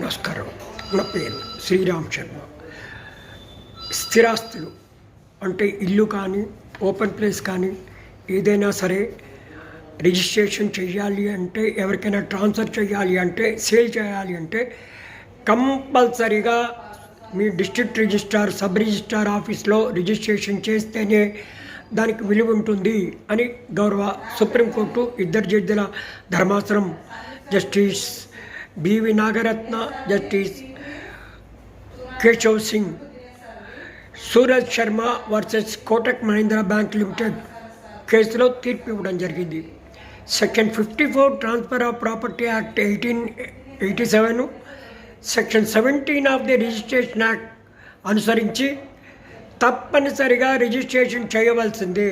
నమస్కారం. నా పేరు శ్రీరామ్ శర్మ. స్థిరాస్తులు అంటే ఇల్లు కానీ ఓపెన్ ప్లేస్ కానీ ఏదైనా సరే రిజిస్ట్రేషన్ చేయాలి అంటే ఎవరికైనా ట్రాన్స్ఫర్ చేయాలి అంటే సేల్ చేయాలి అంటే కంపల్సరీగా మీ డిస్ట్రిక్ట్ రిజిస్ట్రార్ సబ్ రిజిస్ట్రార్ ఆఫీస్లో రిజిస్ట్రేషన్ చేస్తేనే దానికి విలువ ఉంటుంది అని గౌరవ సుప్రీంకోర్టు ఇద్దరు జడ్జిల ధర్మాసనం justice B V Nagarathna justice Keshav Singh Suraj Sharma versus Kotak Mahindra bank limited కేసులో తీర్పు ఇవ్వడం జరిగింది. Section fifty four transfer of property act eighteen eighty seven section seventeen of the registration act అనుసరించి తప్పనిసరిగా registration చేయవలసింది.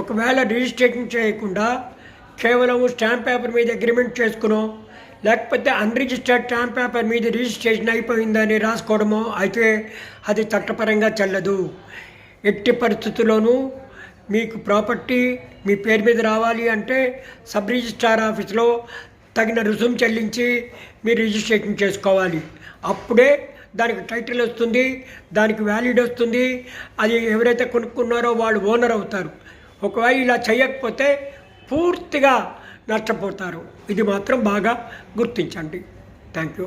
ఒకవేళ registration చేయకుండా కేవలం స్టాంప్ పేపర్ మీద అగ్రిమెంట్ చేసుకునో లేకపోతే అన్రిజిస్టర్డ్ స్టాంప్ పేపర్ మీద రిజిస్ట్రేషన్ అయిపోయిందని రాసుకోవడమో అయితే అది చట్టపరంగా చెల్లదు. ఎట్టి పరిస్థితుల్లోనూ మీకు ప్రాపర్టీ మీ పేరు మీద రావాలి అంటే సబ్ రిజిస్ట్రార్ ఆఫీస్లో తగిన రుసుము చెల్లించి మీరు రిజిస్ట్రేషన్ చేసుకోవాలి. అప్పుడే దానికి టైటిల్ వస్తుంది దానికి వ్యాలిడ్ వస్తుంది అది ఎవరైతే కొనుక్కున్నారో వాళ్ళు ఓనర్ అవుతారు. ఒకవేళ ఇలా చేయకపోతే పూర్తిగా నష్టపోతారు. ఇది మాత్రం బాగా గుర్తించండి. Thank you